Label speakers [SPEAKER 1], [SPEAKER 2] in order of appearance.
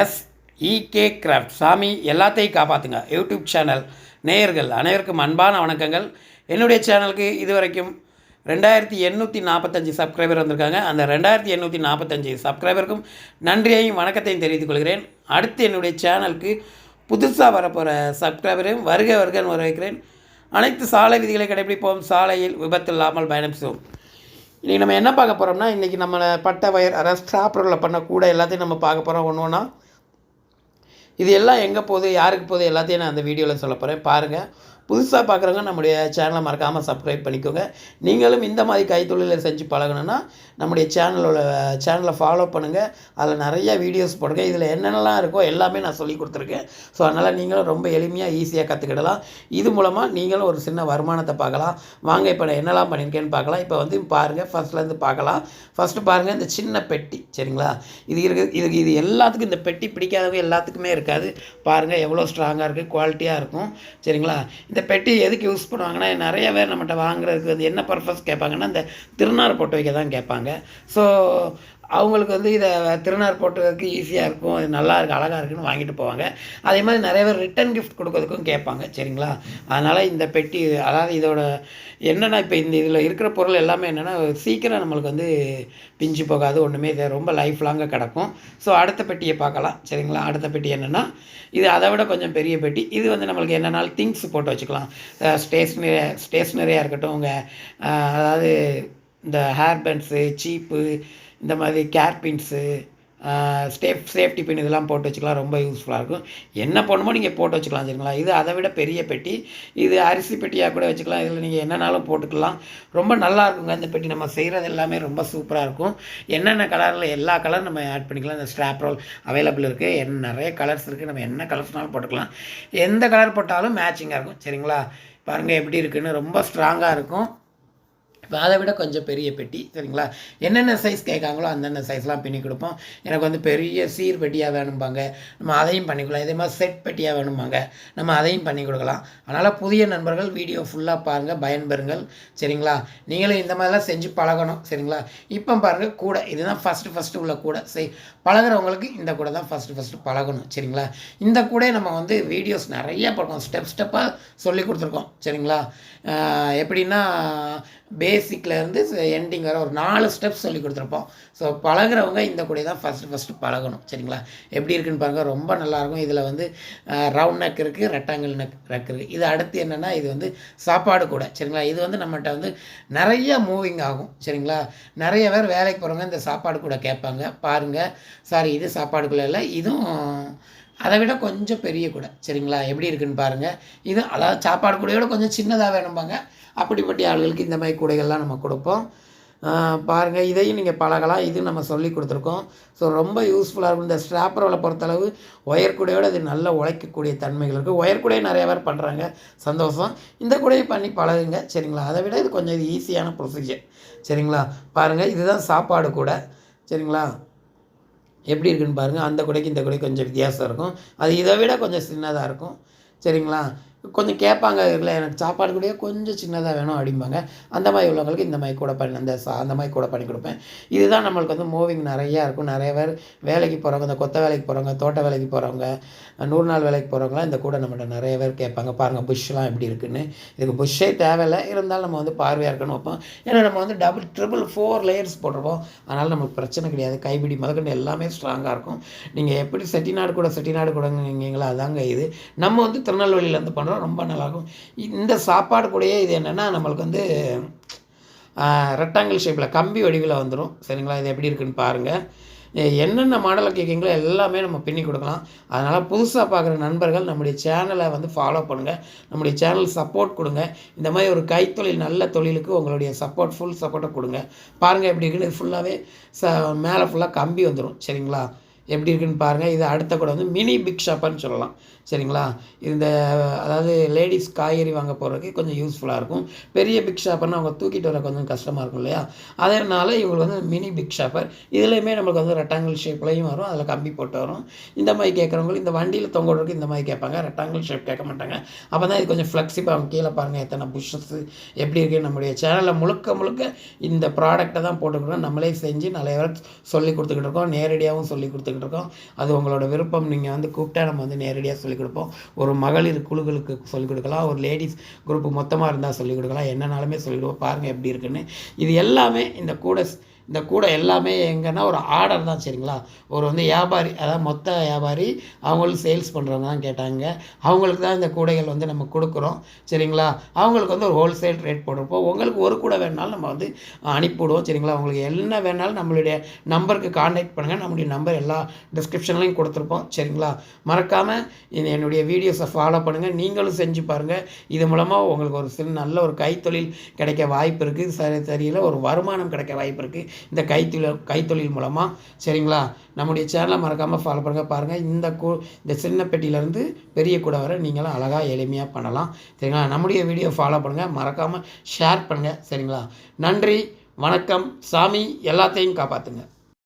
[SPEAKER 1] S E K craft. சாமி எல்லாத்தையும் காப்பாற்றுங்க யூடியூப் சேனல் நேயர்கள் அனைவருக்கும் அன்பான வணக்கங்கள். என்னுடைய சேனலுக்கு இதுவரைக்கும் ரெண்டாயிரத்தி எண்ணூற்றி நாற்பத்தஞ்சு சப்ஸ்கிரைபர் வந்திருக்காங்க. அந்த ரெண்டாயிரத்தி எண்ணூற்றி நாற்பத்தஞ்சு சப்ஸ்கிரைபருக்கும் நன்றியையும் வணக்கத்தையும் தெரிவித்துக் கொள்கிறேன். அடுத்து என்னுடைய சேனலுக்கு புதுசாக வரப்போகிற சப்ஸ்கிரைபரையும் வருக வருகன்னு வரவேற்கிறேன். அனைத்து சாலை விதிகளை கடைபிடிப்போம் சாலையில் விபத்து இல்லாமல் பயணம் செய்வோம். இன்றைக்கி நம்ம என்ன பார்க்க போகிறோம்னா இன்றைக்கி நம்மளை பட்டை வயர் அதாவது ஸ்டாப்ரில் பண்ண கூட எல்லாத்தையும் நம்ம பார்க்க போகிறோம் ஒன்று ஒன்றா இது எல்லாம் எங்கே போகுது யாருக்கு போகுது எல்லாத்தையும் நான் அந்த வீடியோவில் சொல்ல போகிறேன் பாருங்கள் புதுசாக பார்க்குறவங்க நம்முடைய சேனலை மறக்காமல் சப்ஸ்கிரைப் பண்ணிக்கோங்க. நீங்களும் இந்த மாதிரி கைத்தொழிலை செஞ்சு பழகணுன்னா நம்முடைய சேனலோட சேனலை ஃபாலோ பண்ணுங்கள் அதில் நிறைய வீடியோஸ் போடுங்க இதில் என்னென்னலாம் இருக்கோ எல்லாமே நான் சொல்லி கொடுத்துருக்கேன். ஸோ அதனால் நீங்களும் ரொம்ப எளிமையாக ஈஸியாக கற்றுக்கிடலாம் இது மூலமாக நீங்களும் ஒரு சின்ன வருமானத்தை பார்க்கலாம். வாங்க இப்போ நான் என்னெல்லாம் பண்ணியிருக்கேன்னு பார்க்கலாம். இப்போ வந்து பாருங்கள் ஃபஸ்ட்லேருந்து பார்க்கலாம். ஃபஸ்ட்டு பாருங்கள் இந்த சின்ன பெட்டி சரிங்களா? இது இருக்குது இது இது எல்லாத்துக்கும் இந்த பெட்டி பிடிக்காதவங்க எல்லாத்துக்குமே இருக்காது. பாருங்கள் எவ்வளோ ஸ்ட்ராங்காக இருக்குது குவாலிட்டியாக இருக்கும் சரிங்களா? இந்த பெட்டி எதுக்கு யூஸ் பண்ணுவாங்கன்னா நிறைய பேர் நம்மகிட்ட வாங்குறதுக்கு வந்து என்ன பர்பஸ் கேட்பாங்கன்னா இந்த திருநார் போட்டு வைக்க தான் கேட்பாங்க. ஸோ அவங்களுக்கு வந்து இதை திருநார் போட்டுறதுக்கு ஈஸியாக இருக்கும். இது நல்லா இருக்குது அழகாக இருக்குன்னு வாங்கிட்டு போவாங்க. அதே மாதிரி நிறைய பேர் ரிட்டன் கிஃப்ட் கொடுக்கறதுக்கும் கேட்பாங்க சரிங்களா? அதனால் இந்த பெட்டி அதாவது இதோட என்னென்னா இப்போ இந்த இதில் இருக்கிற பொருள் எல்லாமே என்னென்னா சீக்கிரம் நம்மளுக்கு வந்து பிஞ்சு போகாது ஒன்றுமே இது ரொம்ப லைஃப் லாங்காக கிடக்கும். ஸோ அடுத்த பெட்டியை பார்க்கலாம் சரிங்களா? அடுத்த பெட்டி என்னென்னா இது அதை விட கொஞ்சம் பெரிய பெட்டி. இது வந்து நம்மளுக்கு என்னென்னாலும் திங்ஸ் போட்டு வச்சுக்கலாம். ஸ்டேஷ்னரி ஸ்டேஷ்னரியாக இருக்கட்டும் உங்கள் அதாவது இந்த ஹேர்பன்ஸு சீப்பு இந்த மாதிரி கேர்பின்ஸு ஸ்டேப் சேஃப்டி பின் இதெல்லாம் போட்டு வச்சுக்கலாம் ரொம்ப யூஸ்ஃபுல்லாக இருக்கும். என்ன பண்ணுமோ நீங்கள் போட்டு வச்சுக்கலாம் சரிங்களா? இது அதை விட பெரிய பெட்டி. இது அரிசி பெட்டியாக கூட வச்சுக்கலாம் இதில் நீங்கள் என்னென்னாலும் போட்டுக்கலாம். ரொம்ப நல்லா இருக்குங்க இந்த பெட்டி. நம்ம செய்கிறது எல்லாமே ரொம்ப சூப்பராக இருக்கும். என்னென்ன கலரில் எல்லா கலரும் நம்ம ஆட் பண்ணிக்கலாம். இந்த ஸ்ட்ராப் ரோல் அவைலபிள் இருக்குது என்ன நிறைய கலர்ஸ் இருக்குது நம்ம என்ன கலர்ஸ்னாலும் போட்டுக்கலாம். எந்த கலர் போட்டாலும் மேட்சிங்காக இருக்கும் சரிங்களா? பாருங்கள் எப்படி இருக்குன்னு. ரொம்ப ஸ்ட்ராங்காக இருக்கும். இப்போ அதை விட கொஞ்சம் பெரிய பெட்டி சரிங்களா? என்னென்ன சைஸ் கேட்காங்களோ அந்தந்த சைஸ்லாம் பின்னி கொடுப்போம். எனக்கு வந்து பெரிய சீர் பெட்டியாக வேணும்பாங்க. நம்ம அதையும் பண்ணிக்கலாம் இதே மாதிரி செட் பெட்டியாக வேணும்பாங்க. நம்ம அதையும் பண்ணி கொடுக்கலாம். அதனால் புதிய நண்பர்கள் வீடியோ ஃபுல்லாக பாருங்கள் பயன்பெறுங்கள். சரிங்களா? நீங்களும் இந்த மாதிரிலாம் செஞ்சு பழகணும் சரிங்களா? இப்போ பாருங்கள் கூட. இதுதான் ஃபஸ்ட்டு ஃபஸ்ட்டு உள்ள கூட. செய் பழகிறவங்களுக்கு இந்த கூட தான் ஃபஸ்ட்டு ஃபஸ்ட்டு பழகணும் சரிங்களா? இந்த கூட நம்ம வந்து வீடியோஸ் நிறைய பார்க்கணும் ஸ்டெப் ஸ்டெப்பாக சொல்லி கொடுத்துருக்கோம் சரிங்களா? எப்படின்னா பேசிக்லேருந்து எண்டிங் வர ஒரு நாலு ஸ்டெப்ஸ் சொல்லி கொடுத்துருப்போம். ஸோ பழகிறவங்க இந்த கூடை தான் ஃபஸ்ட்டு ஃபஸ்ட்டு பழகணும். சரிங்களா? எப்படி இருக்குன்னு பாருங்கள் ரொம்ப நல்லாயிருக்கும். இதில் வந்து ரவுண்ட் நெக் இருக்குது ரெக்டாங்கிள் நெக் நெக் இருக்குது இது அடுத்து என்னென்னா இது வந்து சாப்பாடு கூட. சரிங்களா? இது வந்து நம்மகிட்ட வந்து நிறைய மூவிங் ஆகும். சரிங்களா? நிறைய பேர் வேலைக்கு போகிறவங்க இந்த சாப்பாடு கூட கேட்பாங்க. பாருங்கள் சாரி இது சாப்பாடுக்குள்ளே இல்லை இதுவும் அதை விட கொஞ்சம் பெரிய கூட. சரிங்களா? எப்படி இருக்குன்னு பாருங்கள் இது அதாவது சாப்பாடு கூடையோட கொஞ்சம் சின்னதாக வேணும்பாங்க. அப்படிப்பட்ட ஆளுகளுக்கு இந்த மாதிரி கூடைகள்லாம் நம்ம கொடுப்போம். பாருங்கள் இதையும் நீங்கள் பழகலாம். இது நம்ம சொல்லி கொடுத்துருக்கோம். ஸோ ரொம்ப யூஸ்ஃபுல்லாக இருக்கும். இந்த ஸ்ட்ராப்பரோவில் பொறுத்தளவு ஒயர் கூடையோடு இது நல்லா உழைக்கக்கூடிய தன்மைகள் இருக்குது ஒயர் கூடையை நிறைய பேர் பண்ணுறாங்க சந்தோஷம். இந்த கூடையை பண்ணி பழகுங்க. சரிங்களா? அதை விட இது கொஞ்சம் இது ஈஸியான ப்ரொசீஜர் சரிங்களா? பாருங்கள் இதுதான் சாப்பாடு கூட. சரிங்களா? எப்படி இருக்குன்னு பாருங்கள் அந்த கூடைக்கு இந்த கூடைக்கு கொஞ்சம் வித்தியாசம் இருக்கும். அது இதை விட கொஞ்சம் சின்னதாக இருக்கும். சரிங்களா? கொஞ்சம் கேட்பாங்க இல்லை எனக்கு சாப்பாடு கூடயே கொஞ்சம் சின்னதாக வேணும் அப்படிம்பாங்க. அந்த மாதிரி உள்ளவங்களுக்கு இந்த மாதிரி கூட பண்ணி அந்த சா அந்த மாதிரி கூட பண்ணி கொடுப்பேன். இதுதான் நம்மளுக்கு வந்து மூவிங் நிறையா இருக்கும். நிறைய பேர் வேலைக்கு போகிறவங்க இந்த கொத்த வேலைக்கு போகிறவங்க தோட்ட வேலைக்கு போகிறவங்க நூறு நாள் வேலைக்கு போகிறவங்களாம் இந்த கூட நம்மகிட்ட நிறைய பேர் கேட்பாங்க. பாருங்கள் புஷ்லாம் எப்படி இருக்குன்னு? இதுக்கு புஷ்ஷே தேவையில்லை. இருந்தாலும் நம்ம வந்து பார்வையாக இருக்கணும் வைப்போம். ஏன்னா நம்ம வந்து டபுள் ட்ரிபிள் ஃபோர் லேயர்ஸ் போட்டிருப்போம். அதனால் நமக்கு பிரச்சனை கிடையாது. கைப்பிடி முதற்கொண்டு எல்லாமே ஸ்ட்ராங்காக இருக்கும். நீங்கள் எப்படி செட்டிநாடு கூட செட்டிநாடு கூடங்கீங்களா அதாங்க இது. நம்ம வந்து திருநெல்வேலியிலேருந்து பண்ணுறோம் ரொம்ப நல்லாயிருக்கும் இந்த சாப்பாடு கூடயே இது என்னென்னா நம்மளுக்கு வந்து ரெக்டாங்கிள் ஷேப்பில் கம்பி வடிவில் வந்துடும் சரிங்களா? இது எப்படி இருக்குன்னு பாருங்கள் என்னென்ன மாடலை கேட்குறீங்களோ எல்லாமே நம்ம பின்னி கொடுக்கலாம். அதனால் புதுசாக பார்க்குற நண்பர்கள் நம்முடைய சேனலை வந்து ஃபாலோ பண்ணுங்கள் நம்முடைய சேனல் சப்போர்ட் கொடுங்க. இந்த மாதிரி ஒரு கைத்தொழில் நல்ல தொழிலுக்கு உங்களுடைய சப்போர்ட் ஃபுல் சப்போர்ட்டை கொடுங்க. பாருங்கள் எப்படி இருக்குன்னு. ஃபுல்லாகவே ச மேலே ஃபுல்லாக கம்பி வந்துடும் சரிங்களா? எப்படி இருக்குன்னு பாருங்கள் இது அடுத்த கூட வந்து மினி பிக் ஷாப்புன்னு சொல்லலாம். சரிங்களா? இந்த அதாவது லேடிஸ் காய்கறி வாங்க போகிறதுக்கு கொஞ்சம் யூஸ்ஃபுல்லாக இருக்கும். பெரிய பிக் ஷாப்பர்னால் அவங்க தூக்கிட்டு வர கொஞ்சம் கஷ்டமாக இருக்கும் இல்லையா? அதனால் இவங்களுக்கு வந்து மினி பிக் ஷாப்பர். இதுலேயுமே நம்மளுக்கு வந்து ரெக்டாங்கிள் ஷேப்லையும் வரும். அதில் கம்பி போட்டு வரும். இந்த மாதிரி கேட்குறவங்களுக்கு இந்த வண்டியில் தொங்க விடுறதுக்கு இந்த மாதிரி கேட்பாங்க. ரெக்டாங்கிள் ஷேப் கேட்க மாட்டாங்க. அப்போ தான் இது கொஞ்சம் ஃப்ளெக்சிபிள் அவங்க கீழே பாருங்கள் எத்தனை புஷ்ஷஸ் எப்படி இருக்குது நம்முடைய சேனலில் முழுக்க முழுக்க இந்த ப்ராடக்ட்டை தான் போட்டுக்கிறோம் நம்மளே செஞ்சு நிறைய சொல்லி கொடுத்துக்கிட்டு இருக்கோம். நேரடியாகவும் சொல்லி கொடுத்துக்கிட்டு இருக்கோம். இருக்கும் அது உங்களோட விருப்பம். நீங்கள் வந்து கூப்பிட்டா நம்ம வந்து நேரடியாக சொல்லிக் கொடுப்போம். ஒரு மகளிர் குழுக்களுக்கு சொல்லிக் கொடுக்கலாம். ஒரு லேடிஸ் குரூப் மொத்தமாக இருந்தால் சொல்லிக் கொடுக்கலாம். என்னனாலுமே சொல்லிக் கொடுப்போம். பாருங்கள் எப்படி இருக்குன்னு. இது எல்லாமே இந்த கூட இந்த கூடை எல்லாமே எங்கன்னா ஒரு ஆர்டர் தான் சரிங்களா? ஒரு வந்து வியாபாரி அதாவது மொத்த வியாபாரி அவங்களும் சேல்ஸ் பண்ணுறவங்க தான் கேட்டாங்க. அவங்களுக்கு தான் இந்த கூடைகள் வந்து நம்ம கொடுக்குறோம் சரிங்களா? அவங்களுக்கு வந்து ஒரு ஹோல்சேல் ரேட் போட்டிருப்போம். உங்களுக்கு ஒரு கூடை வேணாலும் நம்ம வந்து அனுப்பிவிடுவோம் சரிங்களா? உங்களுக்கு என்ன வேணாலும் நம்மளுடைய நம்பருக்கு காண்டாக்ட் பண்ணுங்கள் நம்மளுடைய நம்பர் எல்லா டிஸ்கிரிப்ஷன்லையும் கொடுத்துருப்போம் சரிங்களா? மறக்காமல் இந்த என்னுடைய வீடியோஸை ஃபாலோ பண்ணுங்கள் நீங்களும் செஞ்சு பாருங்கள் இது மூலமாக உங்களுக்கு ஒரு சில நல்ல ஒரு கைத்தொழில் கிடைக்க வாய்ப்பு இருக்குது சரி சரியில் ஒரு வருமானம் கிடைக்க வாய்ப்பு இருக்குது இந்த கைத்தொழில் கைத்தொழில் மூலமாக சரிங்களா? நம்முடைய சேனலை மறக்காமல் ஃபாலோ பண்ணுங்கள் பாருங்கள் இந்த கூ இந்த சின்ன பெட்டியிலேருந்து பெரிய கூட வர நீங்களும் அழகாக எளிமையாக பண்ணலாம். சரிங்களா? நம்முடைய வீடியோ ஃபாலோ பண்ணுங்கள் மறக்காமல் ஷேர் பண்ணுங்கள் சரிங்களா? நன்றி வணக்கம் சாமி எல்லாத்தையும் காப்பாற்றுங்க